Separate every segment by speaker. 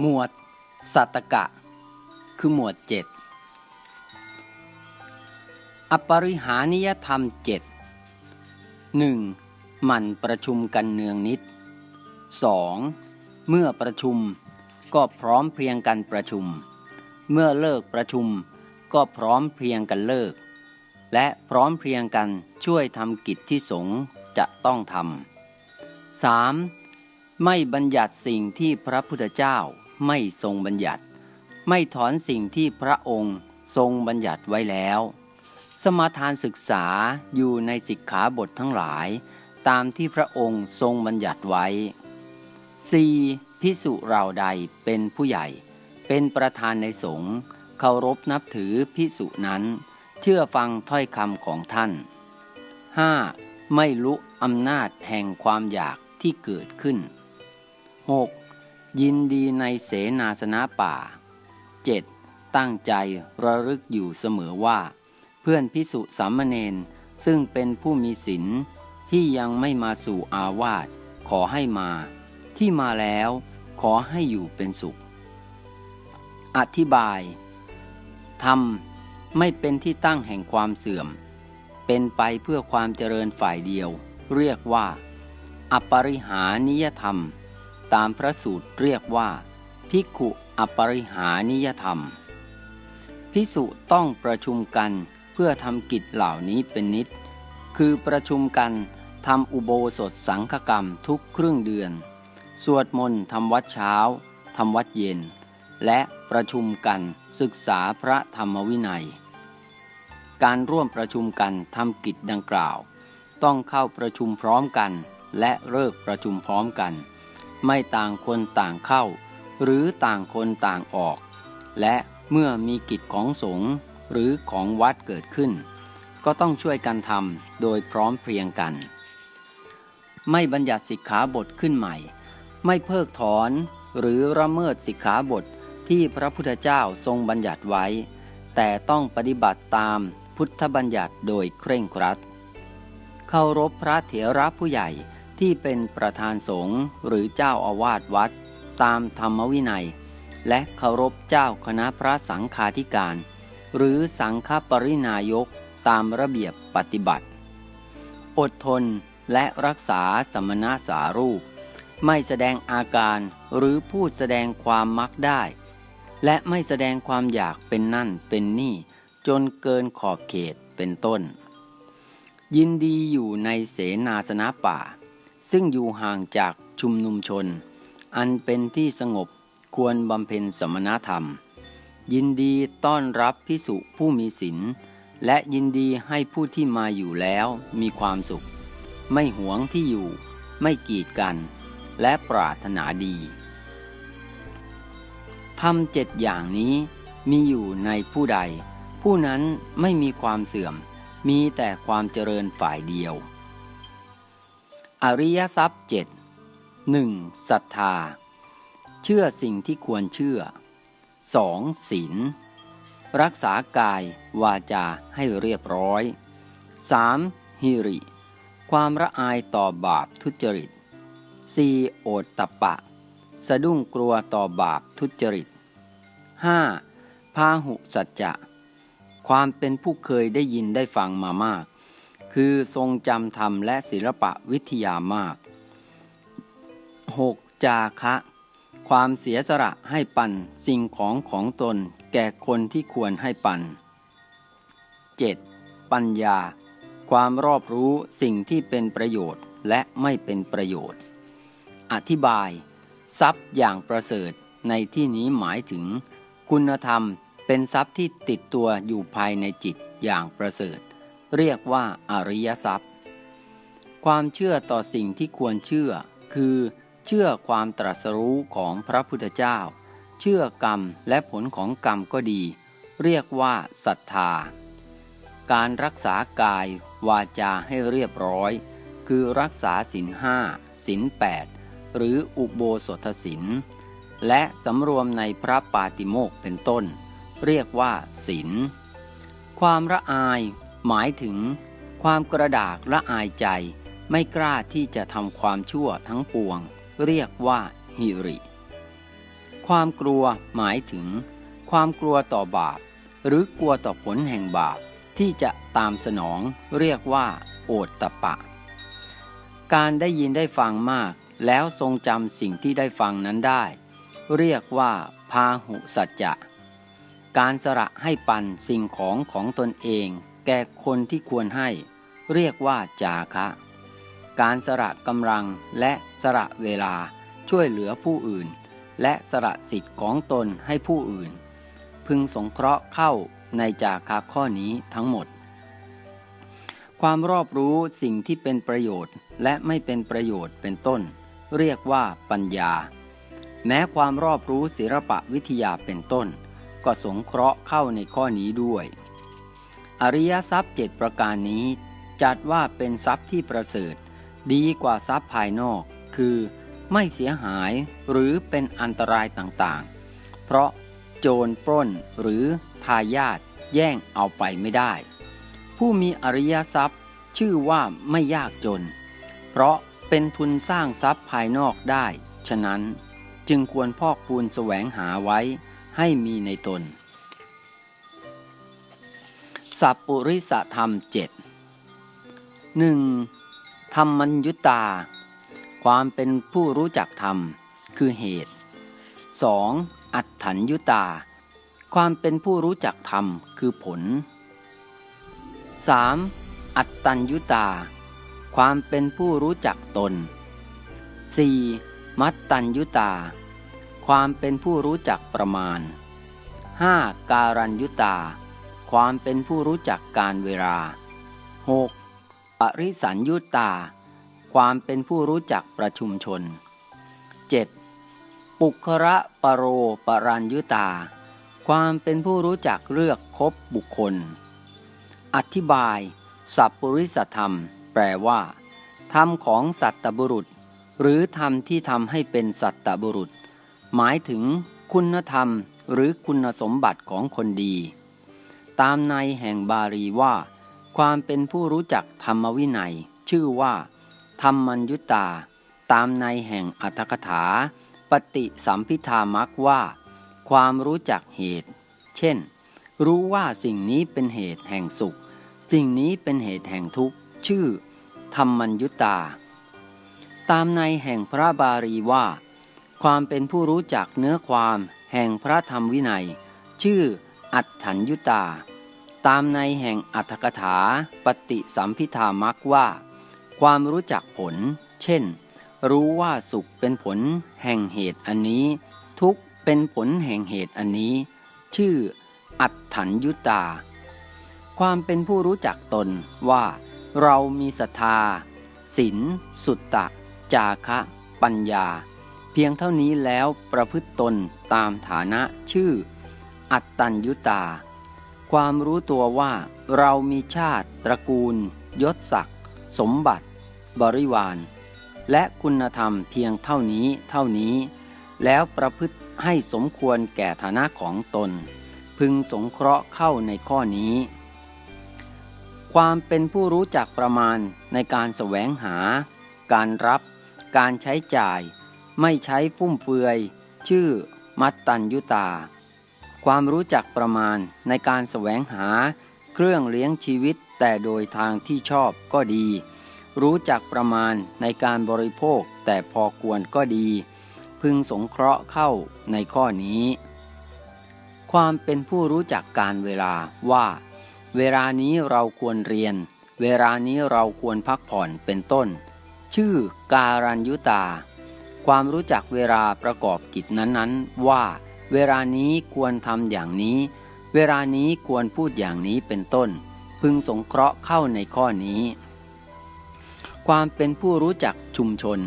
Speaker 1: หมวดสัตตกะ คือหมวดเจ็ดอปริหานิยธรรมเจ็ดหนึ่งหมั่นประชุมกันเนืองนิด 2. เมื่อประชุมก็พร้อมเพรียงกันประชุม เมื่อเลิกประชุมก็พร้อมเพรียงกันเลิก และพร้อมเพรียงกันช่วยทำกิจที่สงจะต้องทำ 3. ไม่บัญญัติสิ่งที่พระพุทธเจ้า ไม่ทรงบัญญัติ ไม่ถอนสิ่งที่พระองค์ทรงบัญญัติไว้แล้ว สมาทานศึกษาอยู่ในสิกขาบททั้งหลาย ตามที่พระองค์ทรงบัญญัติไว้ 4. พิสุเราใดเป็นผู้ใหญ่ เป็นประธานในสงฆ์เคารพนับถือพิสุนั้น เชื่อฟังถ้อยคำของท่าน 5. ไม่ลุอำนาจแห่งความอยากที่เกิดขึ้น 6. ยินดีในเสนาสนะป่า 7. ตั้งใจระลึกอยู่เสมอว่า เพื่อนพิสุสามเณรซึ่งเป็นผู้มีศีลที่ยังไม่มาสู่อาวาสขอให้มา ที่มาแล้วขอให้อยู่เป็นสุข อธิบายธรรมไม่เป็นที่ตั้งแห่งความเสื่อม เป็นไปเพื่อความเจริญฝ่ายเดียว เรียกว่า อปริหานิยธรรม ตามพระสูตรเรียกว่า ภิกขุอปริหานิยธรรม พิสุต้องประชุมกันเพื่อทำกิจเหล่านี้เป็นนิด คือประชุมกันทำอุโบสถสังฆกรรมทุกครึ่งเดือน สวดมนต์ทำวัดเช้าทำวัดเย็น และประชุมกันศึกษาพระธรรมวินัย การร่วมประชุมกันทำกิจดังกล่าว ต้องเข้าประชุมพร้อมกัน และเลิกประชุมพร้อมกัน ไม่ต่างคนต่างเข้า หรือต่างคนต่างออก และเมื่อมีกิจของสงฆ์หรือของวัดเกิดขึ้น ก็ต้องช่วยกันทำโดยพร้อมเพรียงกัน ไม่บัญญัติสิกขาบทขึ้นใหม่ ไม่เพิกถอนหรือละเมิดสิกขาบทที่พระพุทธเจ้าทรงบัญญัติไว้ แต่ต้องปฏิบัติตามพุทธบัญญัติโดยเคร่งครัด เคารพพระเถระผู้ใหญ่ ที่เป็นประธานสงฆ์หรือเจ้าอาวาสวัด ตามธรรมวินัย และเคารพเจ้าคณะพระสังฆาธิการ หรือสังฆปรินายกตามระเบียบปฏิบัติ อดทนและรักษาสมณะสารูป ไม่แสดงอาการหรือพูดแสดงความมักได้ และไม่แสดงความอยากเป็นนั่นเป็นนี่ จนเกินขอบเขตเป็นต้น ยินดีอยู่ในเสนาสนะป่า ซึ่งอยู่ห่างจากชุมนุมชน อันเป็นที่สงบควรบำเพ็ญสมณธรรม ยินดีต้อนรับพิสุผู้มีศีลและยินดีให้ผู้ที่มาอยู่แล้วมีความสุข ไม่หวงที่อยู่ ไม่กีดกัน และปรารถนาดีทำเจ็ดอย่างนี้มีอยู่ในผู้ใด ผู้นั้นไม่มีความเสื่อม มีแต่ความเจริญฝ่ายเดียว อริยทรัพย์เจ็ดหนึ่งศรัทธา เชื่อสิ่งที่ควรเชื่อ 2. ศีลรักษากายวาจาให้เรียบร้อย 3. ฮิริ ความละอายต่อบาปทุจริต 4. โอตตะปะ สะดุ้งกลัวต่อบาปทุจริต 5. พาหุสัจจะ ความเป็นผู้เคยได้ยินได้ฟังมามาก คือทรงจำธรรมและศิลปะวิทยามาก 6. จาคะ ความเสียสละให้ปันสิ่งของของตนแก่คนที่ควรให้ปัน 7. ปัญญา ความรอบรู้สิ่งที่เป็นประโยชน์และไม่เป็นประโยชน์ อธิบาย ทรัพย์อย่างประเสริฐในที่นี้หมายถึง คุณธรรมเป็นทรัพย์ที่ติดตัวอยู่ภายในจิตอย่างประเสริฐ เรียกว่าอริยทรัพย์ ความเชื่อต่อสิ่งที่ควรเชื่อ คือ เชื่อความตรัสรู้ของพระพุทธเจ้า เชื่อกรรมและผลของกรรมก็ดี เรียกว่าศรัทธา การรักษากายวาจาให้เรียบร้อย คือรักษาศีลห้าศีลแปดหรืออุโบสถศีลและสำรวมในพระปาติโมกเป็นต้น เรียกว่าศีลความละอาย หมายถึง ความกระดากและอายใจ ไม่กล้าที่จะทำความชั่วทั้งปวง เรียกว่าฮิริคความกลัวหมายถึง ความกลัวต่อบาป หรือกลัวต่อผลแห่งบาปที่จะตามสนองเรียกว่า โอตตะปะ การได้ยินได้ฟังมาก แล้วทรงจำสิ่งที่ได้ฟังนั้นได้ เรียกว่าพาหุสัจจะ การสละให้ปันสิ่งของของตนเอง แก่คนที่ควรให้ เรียกว่าจาคะ การสละกำลังและสละเวลาช่วยเหลือผู้อื่น และสละสิทธิ์ของตนให้ผู้อื่น พึงสงเคราะห์เข้าในจาคะข้อนี้ทั้งหมด ความรอบรู้สิ่งที่เป็นประโยชน์และไม่เป็นประโยชน์เป็นต้น เรียกว่าปัญญา แม้ความรอบรู้ศิลปะวิทยาเป็นต้น ก็สงเคราะห์เข้าในข้อนี้ด้วย อริยทรัพย์เจ็ดประการนี้ จัดว่าเป็นทรัพย์ที่ประเสริฐ ดีกว่าทรัพย์ภายนอก คือ ไม่เสียหายหรือเป็นอันตรายต่างๆ เพราะโจรปล้นหรือทายาทแย่งเอาไปไม่ได้ ผู้มีอริยทรัพย์ชื่อว่าไม่ยากจน เพราะเป็นทุนสร้างทรัพย์ภายนอกได้ ฉะนั้นจึงควรพอกพูนแสวงหาไว้ให้มีในตน สัพปุริสธรรมเจ็ดหนึ่งธรรมัญยุตา ความเป็นผู้รู้จักธรรม คือเหตุ 2. อัตถัญยุตา ความเป็นผู้รู้จักธรรม คือผล 3. อัตตัญยุตา ความเป็นผู้รู้จักตน 4. มัตตัญยุตา ความเป็นผู้รู้จักประมาณ 5. การัญยุตา ความเป็นผู้รู้จักการเวลา 6. ปริสัญยุตตา ความเป็นผู้รู้จักประชุมชน 7. ปุคระปรโรปรัญยุตา ความเป็นผู้รู้จักเลือกคบบุคคล อธิบาย สัพปริสธรรม แปลว่าธรรมของสัตตบุรุษ หรือธรรมที่ทำให้เป็นสัตตบุรุษ หมายถึงคุณธรรมหรือคุณสมบัติของคนดี ตามในแห่งบาลีว่า ความเป็นผู้รู้จักธรรมวินัย ชื่อว่า ธรรมัญยุตา ตามในแห่งอัตถกถา ปฏิสัมพิธามักว่า ความรู้จักเหตุ เช่น รู้ว่าสิ่งนี้เป็นเหตุแห่งสุข สิ่งนี้เป็นเหตุแห่งทุกข์ ชื่อ ธรรมัญยุตา ตามในแห่งพระบาลีว่า ความเป็นผู้รู้จักเนื้อความ แห่งพระธรรมวินัย ชื่อ อัตถัญยุตา ตามในแห่งอัตถกถาปฏิสัมพิธามักว่า ความรู้จักผล เช่น รู้ว่าสุขเป็นผลแห่งเหตุอันนี้ ทุกเป็นผลแห่งเหตุอันนี้ ชื่ออัตถัญยุตา ความเป็นผู้รู้จักตนว่า เรามีศรัทธาศีลสุตตะ จาคะ ปัญญา เพียงเท่านี้แล้วประพฤติตนตามฐานะชื่อ อัตตัญยุตา ความรู้ตัวว่าเรามีชาติ ตระกูล ยศศักดิ์สมบัติ บริวาร และคุณธรรมเพียงเท่านี้เท่านี้ แล้วประพฤติให้สมควรแก่ฐานะของตน พึงสงเคราะห์เข้าในข้อนี้ ความเป็นผู้รู้จักประมาณในการแสวงหา การรับ การใช้จ่าย ไม่ใช้ฟุ่มเฟือย ชื่อมัตตัญยุตา ความรู้จักประมาณในการแสวงหา เครื่องเลี้ยงชีวิตแต่โดยทางที่ชอบก็ดี รู้จักประมาณในการบริโภคแต่พอควรก็ดี พึงสงเคราะห์เข้าในข้อนี้ ความเป็นผู้รู้จักการเวลาว่า เวลานี้เราควรเรียน เวลานี้เราควรพักผ่อนเป็นต้น ชื่อการัญยุตา ความรู้จักเวลาประกอบกิจนั้นๆว่า เวลานี้ควรทำอย่างนี้ เวลานี้ควรพูดอย่างนี้เป็นต้น พึงสงเคราะห์เข้าในข้อนี้ ความเป็นผู้รู้จักชุมชน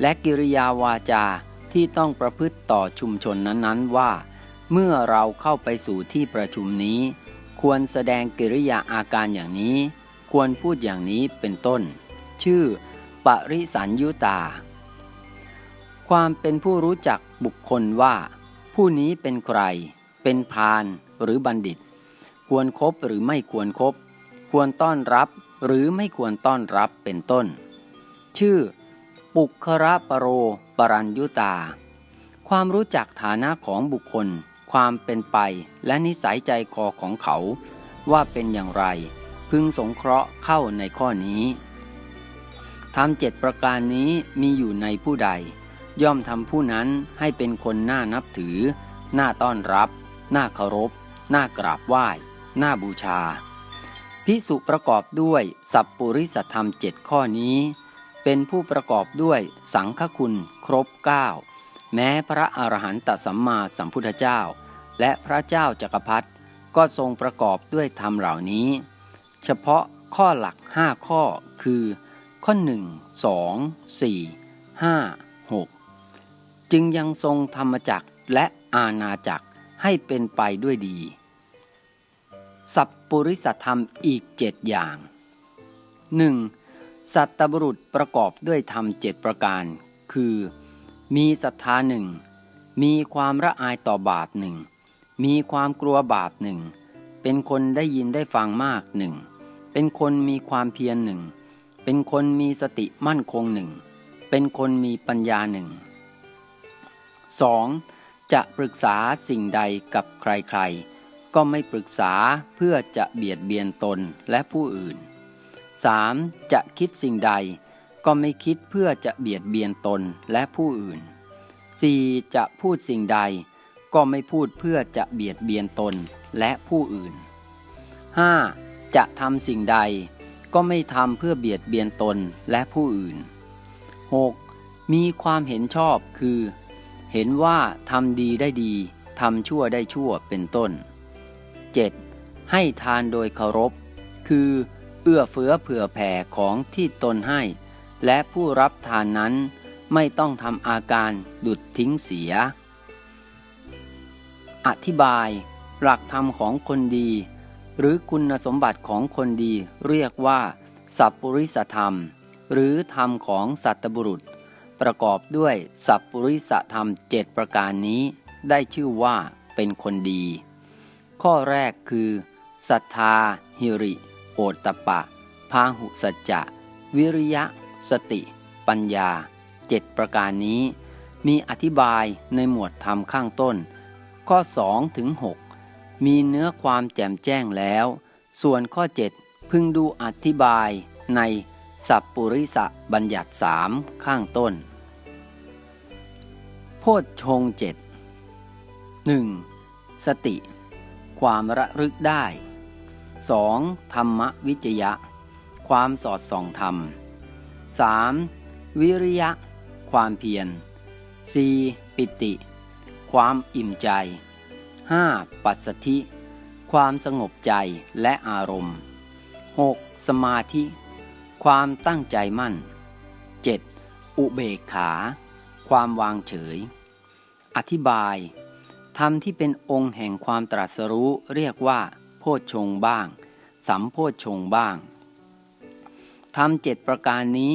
Speaker 1: และกิริยาวาจาที่ต้องประพฤติต่อชุมชนนั้นๆว่า เมื่อเราเข้าไปสู่ที่ประชุมนี้ ควรแสดงกิริยาอาการอย่างนี้ ควรพูดอย่างนี้เป็นต้น ชื่อ ปริสัญยุตา ความเป็นผู้รู้จักบุคคลว่า ผู้นี้เป็นใคร เป็นพานหรือบัณฑิต ควรครบหรือไม่ควรครบ ควรต้อนรับหรือไม่ควรต้อนรับเป็นต้น ชื่อ ปุคระปโรปรัญยุตา ความรู้จักฐานะของบุคคล ความเป็นไปและนิสัยใจคอของเขา ว่าเป็นอย่างไร พึงสงเคราะห์เข้าในข้อนี้ทำเจ็ดประการนี้มีอยู่ในผู้ใด ย่อมทำผู้นั้นให้เป็นคนน่านับถือ น่าต้อนรับ น่าเคารพ น่ากราบไหว้ น่าบูชา พิสุประกอบด้วยสัพปุริสธรรมเจ็ดข้อนี้ เป็นผู้ประกอบด้วยสังฆคุณครบเก้าแม้พระอรหันตสัมมาสัมพุทธเจ้า และพระเจ้าจักรพรรดิก็ทรงประกอบด้วยธรรมเหล่านี้ เฉพาะข้อหลักห้าข้อคือ ข้อหนึ่งสองสี่ห้าหก จึงยังทรงธรรมจักรและอาณาจักรให้เป็นไปด้วยดี สัพปุริสธรรมอีกเจ็ดอย่าง 1. สัตตบรุษประกอบด้วยธรรมเจ็ดประการ คือ มีศรัทธาหนึ่ง มีความระอายต่อบาปหนึ่ง มีความกลัวบาปหนึ่ง เป็นคนได้ยินได้ฟังมากหนึ่ง เป็นคนมีความเพียรหนึ่ง เป็นคนมีสติมั่นคงหนึ่ง เป็นคนมีปัญญาหนึ่ง 2. จะปรึกษาสิ่งใดกับใครๆ ก็ไม่ปรึกษาเพื่อจะเบียดเบียนตนและผู้อื่น 3. จะคิดสิ่งใด ก็ไม่คิดเพื่อจะเบียดเบียนตนและผู้อื่น 4. จะพูดสิ่งใด ก็ไม่พูดเพื่อจะเบียดเบียนตนและผู้อื่น 5. จะทำสิ่งใด ก็ไม่ทำเพื่อเบียดเบียนตนและผู้อื่น 6. มีความเห็นชอบคือ เห็นว่าทำดีได้ดีทำชั่วได้ชั่วเป็นต้น 7. ให้ทานโดยเคารพ คือเอื้อเฟื้อเผื่อแผ่ของที่ตนให้ และผู้รับทานนั้นไม่ต้องทำอาการดุดทิ้งเสีย อธิบาย หลักธรรมของคนดี หรือคุณสมบัติของคนดีเรียกว่า สัพปริสธรรม หรือธรรมของสัตบุรุษ ประกอบด้วยสัพปริสธรรมเจ็ดประการนี้ ได้ชื่อว่าเป็นคนดี ข้อแรกคือศรัทธา หิริ โอตตะปะ พาหุสัจจะ วิริยะ สติ ปัญญาเจ็ดประการนี้ มีอธิบายในหมวดธรรมข้างต้น ข้อ2ถึง6มีเนื้อความแจ่มแจ้งแล้ว ส่วนข้อ 7 พึงดูอธิบายใน สัพปุริสะบัญญัติสามข้างต้น โพชฌงเจ็ดหนึ่งสติ ความระลึกได้ 2. ธรรมวิจยะ ความสอดส่องธรรม 3. วิริยะ ความเพียร 4. ปิติ ความอิ่มใจ 5. ปัสสธิ ความสงบใจและอารมณ์ 6. สมาธิ ความตั้งใจมั่น 7. อุเบกขา ความวางเฉย อธิบายธรรมที่เป็นองค์แห่งความตรัสรู้เรียกว่า โพชฌงบ้าง สัมโพชฌงบ้างธรรมเจ็ดประการนี้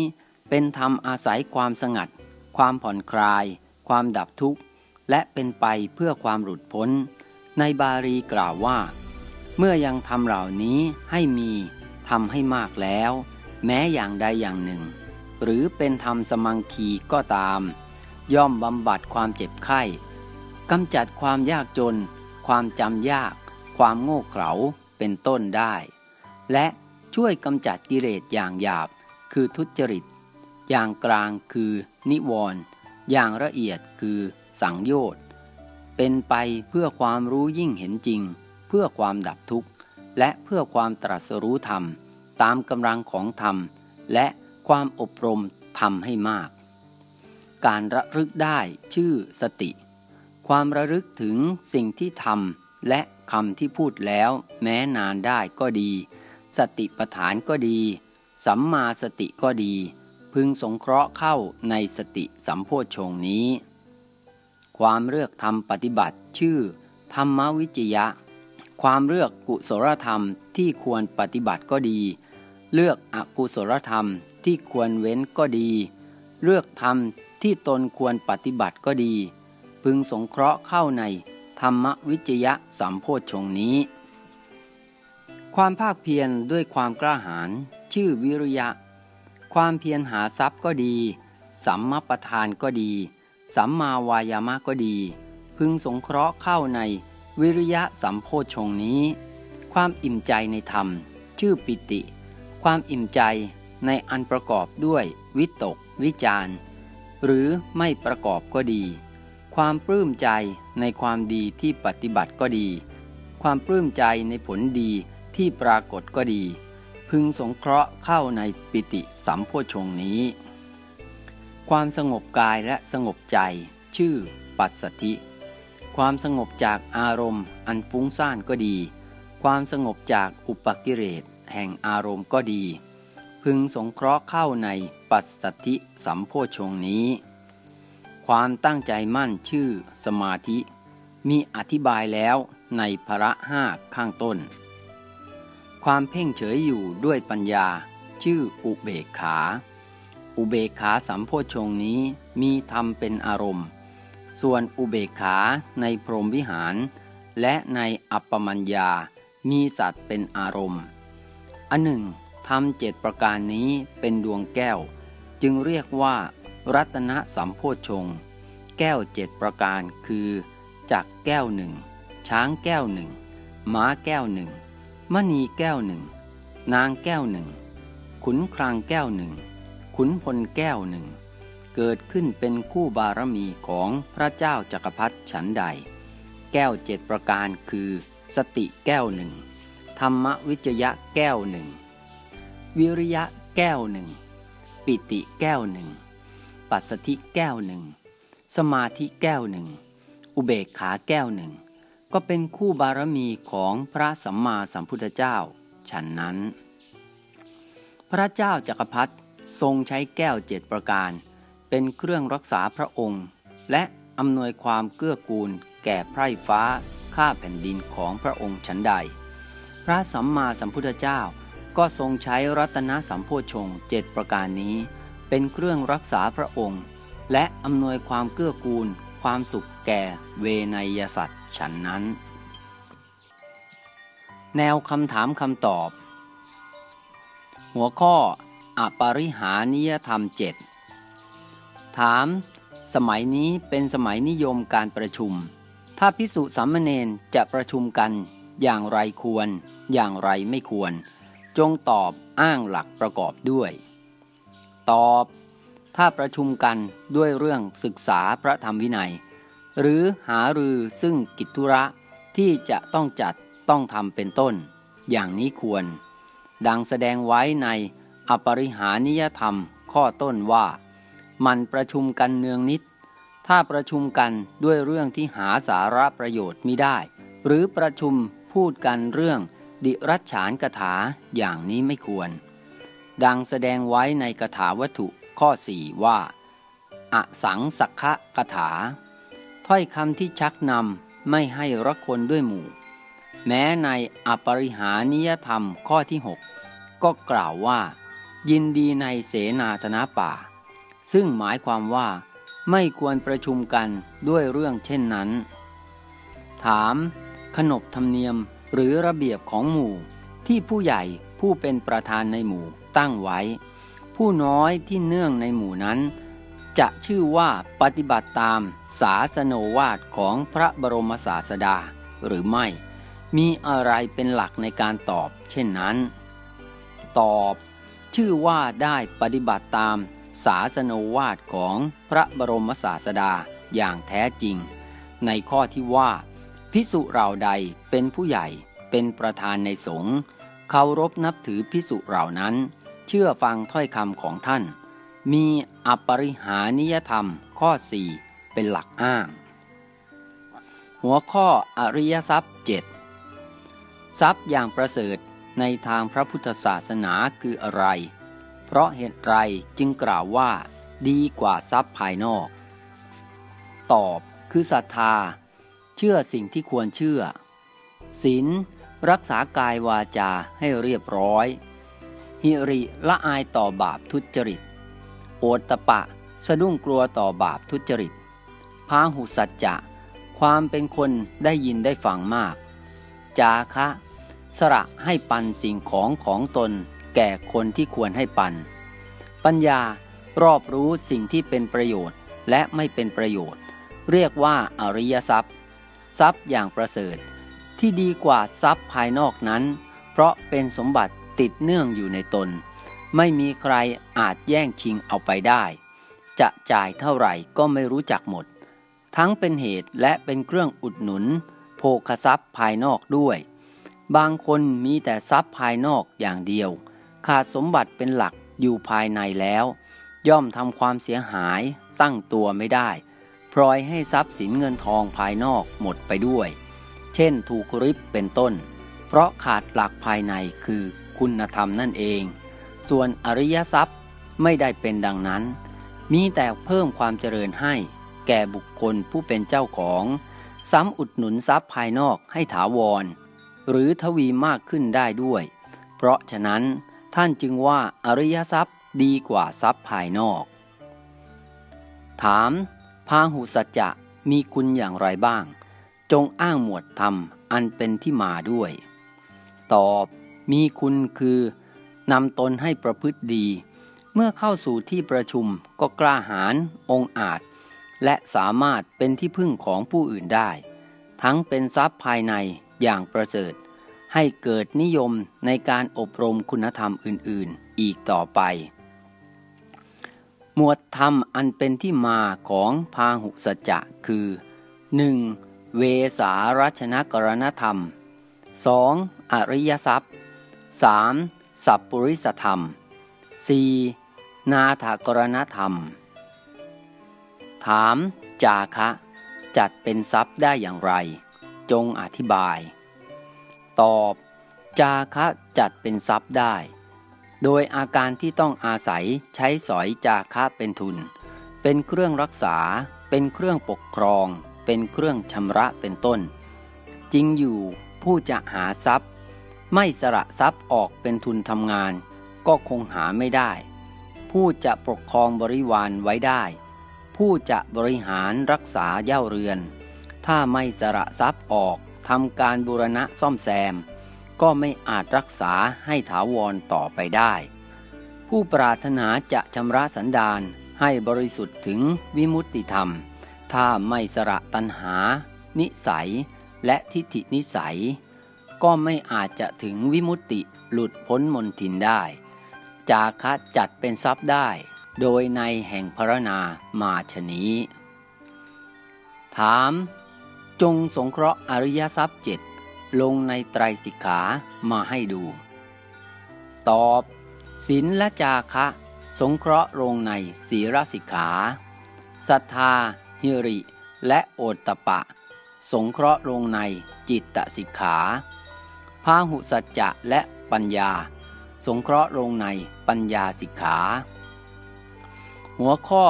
Speaker 1: เป็นธรรมอาศัยความสงัด ความผ่อนคลาย ความดับทุกข์ และเป็นไปเพื่อความหลุดพ้น ในบาลีกล่าวว่า เมื่อยังทำเหล่านี้ให้มีทำให้มากแล้ว แม้อย่างใดอย่างหนึ่ง หรือเป็นธรรมสมังคีก็ตาม ย่อมบำบัดความเจ็บไข้กำจัดความยากจน ความจำยาก ความโง่เขลาเป็นต้นได้ และช่วยกำจัดกิเลสอย่างหยาบคือทุจริต อย่างกลางคือนิวรณ์อย่างละเอียดคือสังโยชน์เป็นไปเพื่อความรู้ยิ่งเห็นจริง เพื่อความดับทุกข์ และเพื่อความตรัสรู้ธรรม ตามกำลังของธรรม และความอบรมทำให้มาก การระลึกได้ชื่อสติ ความระลึกถึงสิ่งที่ทำและคำที่พูดแล้ว แม้นานได้ก็ดี สติปัฏฐานก็ดี สัมมาสติก็ดี พึงสงเคราะห์เข้าในสติสัมโพชงนี้ ความเลือกทำปฏิบัติชื่อ ธรรมวิจยะ ความเลือกกุศลธรรมที่ควรปฏิบัติก็ดี เลือกอกุศลธรรมที่ควรเว้นก็ดี เลือกธรรมที่ตนควรปฏิบัติก็ดี พึงสงเคราะห์เข้าในธรรมวิจยะสัมโพชฌงนี้ ความภาคเพียรด้วยความกล้าหาญชื่อวิริยะ ความเพียรหาทรัพย์ก็ดี สัมมประทานก็ดี สัมมาวายามะก็ดี พึงสงเคราะห์เข้าในวิริยะสัมโพชงนี้ ความอิ่มใจในธรรม ชื่อปิติ ความอิ่มใจในอันประกอบด้วยวิตก วิจารหรือไม่ประกอบก็ดี ความปลื้มใจในความดีที่ปฏิบัติก็ดี ความปลื้มใจในผลดีที่ปรากฏก็ดี พึงสงเคราะห์เข้าในปิติสัมโพชงนี้ ความสงบกายและสงบใจ ชื่อ ปัสสธิ ความสงบจากอารมณ์อันฟุ้งซ่านก็ดี ความสงบจากอุปกิเลส แห่งอารมณ์ก็ดี พึงสงเคราะห์เข้าในปัสสธิสัมโพชงนี้ ความตั้งใจมั่นชื่อสมาธิ มีอธิบายแล้วในพระห้าข้างต้น ความเพ่งเฉยอยู่ด้วยปัญญาชื่ออุเบกขา อุเบกขาสัมโพชงนี้มีธรรมเป็นอารมณ์ ส่วนอุเบกขาในพรหมวิหาร และในอัปปมัญญามีสัตว์เป็นอารมณ์ อันหนึ่งทำเจ็ดประการนี้เป็นดวงแก้ว จึงเรียกว่า รัตนสัมโพชง แก้วเจ็ดประการคือจักแก้วหนึ่งช้างแก้วหนึ่งม้าแก้วหนึ่งมณีแก้วหนึ่งนางแก้วหนึ่งขุนครางแก้วหนึ่งขุนพลแก้วหนึ่งเกิดขึ้นเป็นคู่บารมีของพระเจ้าจักรพรรดิฉันใด แก้วเจ็ดประการคือ สติแก้วหนึ่ง รรมวิจยะแก้วหนึ่ง วิริยะแก้วหนึ่ง ปิติแก้วหนึ่ง ปัสสธิแก้วหนึ่ง สมาธิแก้วหนึ่ง อุเบกขาแก้วหนึ่ง ก็เป็นคู่บารมีของพระสัมมาสัมพุทธเจ้า ฉันนั้น พระเจ้าจักรพรรดิทรงใช้แก้วเจ็ดประการ เป็นเครื่องรักษาพระองค์ และอำนวยความเกื้อกูลแก่ไพร่ฟ้าข้าแผ่นดินของพระองค์ฉันใด พระสัมมาสัมพุทธเจ้า ก็ทรงใช้รัตนสัมโพชงเจ็ดประการนี้ เป็นเครื่องรักษาพระองค์ และอำนวยความเกื้อกูล ความสุขแก่เวนยสัตว์ฉันนั้น แนวคำถามคำตอบ หัวข้ออปริหานิยธรรมเจ็ดถาม สมัยนี้เป็นสมัยนิยมการประชุม ถ้าพิสุสัมมเนนจะประชุมกัน อย่างไรควร อย่างไรไม่ควร จงตอบอ้างหลักประกอบด้วย ตอบ ถ้าประชุมกันด้วยเรื่องศึกษาพระธรรมวินัย หรือหารือซึ่งกิจธุระที่จะต้องจัดต้องทำเป็นต้น อย่างนี้ควร ดังแสดงไว้ในอปริหานิยธรรมข้อต้นว่า มันประชุมกันเนืองนิด ถ้าประชุมกันด้วยเรื่องที่หาสาระประโยชน์มิได้ หรือประชุม พูดกันเรื่องดิรัชฉานกถาอย่างนี้ไม่ควร ดังแสดงไว้ในกถาวัตถุข้อสี่ว่า อสังสักขะกถา ถ้อยคำที่ชักนำไม่ให้รักคนด้วยหมู่ แม้ในอปริหานิยธรรมข้อที่ 6 ก็กล่าวว่า ยินดีในเสนาสนะป่า ซึ่งหมายความว่า ไม่ควรประชุมกันด้วยเรื่องเช่นนั้น ถาม ขนบธรรมเนียมหรือระเบียบของหมู่ ที่ผู้ใหญ่ผู้เป็นประธานในหมู่ตั้งไว้ ผู้น้อยที่เนื่องในหมู่นั้น จะชื่อว่าปฏิบัติตามศาสนวาทของพระบรมศาสดาหรือไม่ มีอะไรเป็นหลักในการตอบ เช่นนั้น ตอบ ชื่อว่าได้ปฏิบัติตามศาสนวาทของพระบรมศาสดาอย่างแท้จริง ในข้อที่ว่า พิสุเราใดเป็นผู้ใหญ่เป็นประธานในสงฆ์เคารพนับถือพิสุเหล่านั้น เชื่อฟังถ้อยคำของท่าน มีอปริหานิยธรรมข้อ 4 เป็นหลักอ้าง หัวข้ออริยทรัพย์ 7 ทรัพย์อย่างประเสริฐในทางพระพุทธศาสนาคืออะไร เพราะเหตุไรจึงกล่าวว่าดีกว่าทรัพย์ภายนอก ตอบคือศรัทธา เชื่อสิ่งที่ควรเชื่อศีลรักษากายวาจาให้เรียบร้อย หิริละอายต่อบาปทุจริต โอตตะปะ สะดุ้งกลัวต่อบาปทุจริตพาหุสัจจะ ความเป็นคนได้ยินได้ฟังมาก จาคะ สระให้ปันสิ่งของของตน แก่คนที่ควรให้ปัน ปัญญารอบรู้สิ่งที่เป็นประโยชน์และไม่เป็นประโยชน์ เรียกว่าอริยทรัพย์ ทรัพย์อย่างประเสริฐ ที่ดีกว่าทรัพย์ภายนอกนั้น เพราะเป็นสมบัติติดเนื่องอยู่ในตน ไม่มีใครอาจแย่งชิงเอาไปได้ จะจ่ายเท่าไหร่ก็ไม่รู้จักหมด ทั้งเป็นเหตุและเป็นเครื่องอุดหนุน โภคทรัพย์ภายนอกด้วย บางคนมีแต่ทรัพย์ภายนอกอย่างเดียว ขาดสมบัติเป็นหลักอยู่ภายในแล้ว ย่อมทำความเสียหายตั้งตัวไม่ได้ พลอยให้ทรัพย์สินเงินทองภายนอกหมดไปด้วย เช่นถูกริบเป็นต้น เพราะขาดหลักภายในคือคุณธรรมนั่นเอง ส่วนอริยทรัพย์ไม่ได้เป็นดังนั้น มีแต่เพิ่มความเจริญให้ แก่บุคคลผู้เป็นเจ้าของ ซ้ำอุดหนุนทรัพย์ภายนอกให้ถาวร หรือทวีมากขึ้นได้ด้วย เพราะฉะนั้นท่านจึงว่าอริยทรัพย์ดีกว่าทรัพย์ภายนอก ถาม พาหุสัจจะมีคุณอย่างไรบ้าง จงอ้างหมวดธรรมอันเป็นที่มาด้วย ตอบมีคุณคือนำตนให้ประพฤติดี เมื่อเข้าสู่ที่ประชุมก็กล้าหาญองอาจ และสามารถเป็นที่พึ่งของผู้อื่นได้ ทั้งเป็นทรัพย์ภายในอย่างประเสริฐ ให้เกิดนิยมในการอบรมคุณธรรมอื่น ๆ อีกต่อไป หมวดธรรมอันเป็นที่มาของพาหุสัจจะคือ 1. เวสารัชนกรณธรรม 2. อริยทรัพย์ 3. สัพปริสธรรม 4. นาถกรณธรรม ถาม จาคะ จัดเป็นทรัพย์ได้อย่างไร จงอธิบาย ตอบ จาคะจัดเป็นทรัพย์ได้ โดยอาการที่ต้องอาศัยใช้สอยจาคะเป็นทุน เป็นเครื่องรักษา เป็นเครื่องปกครอง เป็นเครื่องชำระเป็นต้น จริงอยู่ผู้จะหาทรัพย์ ไม่สละทรัพย์ออกเป็นทุนทำงาน ก็คงหาไม่ได้ ผู้จะปกครองบริวารไว้ได้ ผู้จะบริหารรักษาเย่าเรือน ถ้าไม่สละทรัพย์ออกทำการบูรณะซ่อมแซม ก็ไม่อาจรักษาให้ถาวรต่อไปได้ ผู้ปรารถนาจะชำระสันดานให้บริสุทธิ์ถึงวิมุตติธรรม ถ้าไม่สละตัณหา นิสัย และทิฏฐินิสัย ก็ไม่อาจจะถึงวิมุตติหลุดพ้นมนทินได้ จาคะจัดเป็นทรัพย์ได้ โดยในแห่งพระนามาชนี้ ถาม จงสงเคราะห์อริยทรัพย์เจ็ด ลงในไตรสิกขามาให้ดู ตอบศีลและจาคะ สงเคราะห์ลงในศีลสิกขาศรัทธาฮิริ และโอตตะปะ สงเคราะห์ลงในจิตตสิกขาพาหุสัจจะและปัญญา สงเคราะห์ลงในปัญญาสิกขา หัวข้อ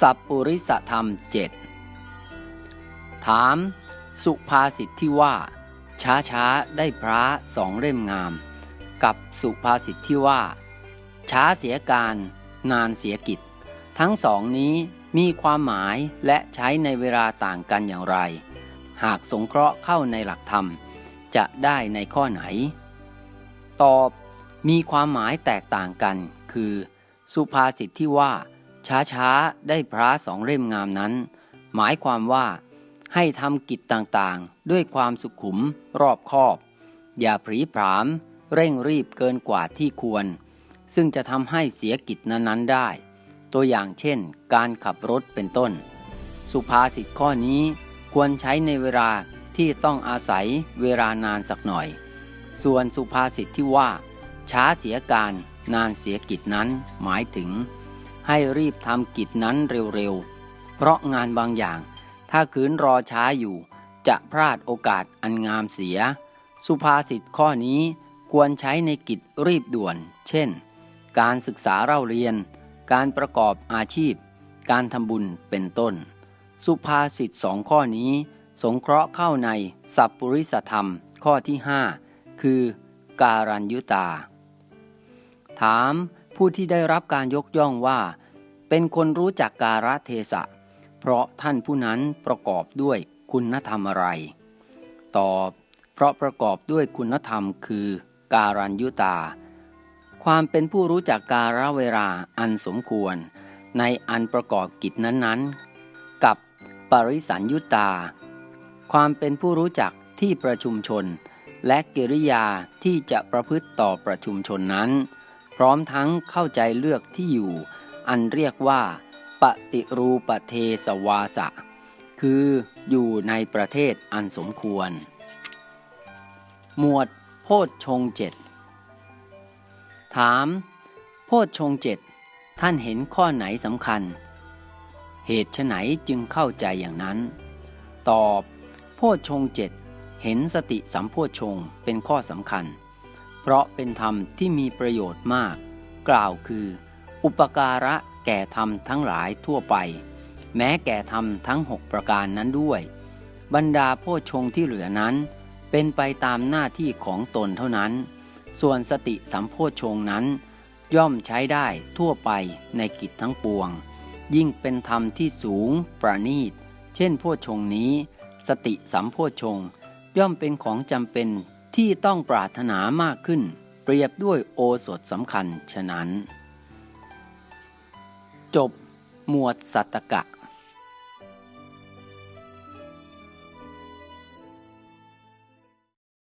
Speaker 1: สัพปุริสธรรมเจ็ดถาม สุภาษิตที่ว่า ช้าช้าได้พระสองเล่มงาม กับสุภาษิตที่ว่า ช้าเสียการนานเสียกิจ ทั้งสองนี้มีความหมายและใช้ในเวลาต่างกันอย่างไร หากสงเคราะห์เข้าในหลักธรรม จะได้ในข้อไหน ตอบมีความหมายแตกต่างกัน คือ สุภาษิตที่ว่า ช้าช้าได้พระสองเล่มงามนั้น หมายความว่า ให้ทำกิจต่างๆ ด้วยความสุขุมรอบคอบ อย่าผรีผาม เร่งรีบเกินกว่าที่ควร ซึ่งจะทำให้เสียกิจนั้นๆได้ ตัวอย่างเช่น การขับรถเป็นต้น สุภาษิตข้อนี้ควรใช้ในเวลาที่ต้องอาศัยเวลานานสักหน่อย ส่วนสุภาษิตที่ว่า ช้าเสียการนานเสียกิจนั้นหมายถึง ให้รีบทำกิจนั้นเร็วๆ เพราะงานบางอย่าง ถ้าคืนรอช้าอยู่ จะพลาดโอกาสอันงามเสีย สุภาษิตข้อนี้ควรใช้ในกิจรีบด่วน เช่น การศึกษาเล่าเรียน การประกอบอาชีพ การทำบุญเป็นต้น สุภาษิตสองข้อนี้ สงเคราะห์เข้าในสัพปริสธรรมข้อที่ 5 คือ การัญยุตา ถามผู้ที่ได้รับการยกย่องว่า เป็นคนรู้จักการะเทศะ เพราะท่านผู้นั้นประกอบด้วยคุณธรรมอะไร ตอบ เพราะประกอบด้วยคุณธรรมคือการัญยุตา ความเป็นผู้รู้จักการะเวลาอันสมควร ในอันประกอบกิจนั้นๆ กับปริสัญยุตา ความเป็นผู้รู้จักที่ประชุมชน และกิริยาที่จะประพฤติต่อประชุมชนนั้น พร้อมทั้งเข้าใจเลือกที่อยู่ อันเรียกว่า ปฏิรูปเทสวาสะ คืออยู่ในประเทศอันสมควร หมวดโพชฌงเจ็ดถาม โพชฌงเจ็ดท่านเห็นข้อไหนสำคัญ เหตุไฉนจึงเข้าใจอย่างนั้น ตอบ โพชฌงเจ็ดเห็นสติสัมโพชฌงเป็นข้อสำคัญ เพราะเป็นธรรมที่มีประโยชน์มาก กล่าวคือ อุปการะ แก่ธรรมทั้งหลายทั่วไป แม้แก่ธรรมทั้งหกประการนั้นด้วย บรรดาโพชงที่เหลือนั้น เป็นไปตามหน้าที่ของตนเท่านั้น ส่วนสติสัมโพชงนั้น ย่อมใช้ได้ทั่วไปในกิจทั้งปวง ยิ่งเป็นธรรมที่สูงประณีต เช่นโพชงนี้ สติสัมโพชงย่อมเป็นของจำเป็นที่ต้องปรารถนามากขึ้น เปรียบด้วยโอสถสำคัญฉะนั้น จบหมวดสัตตกะ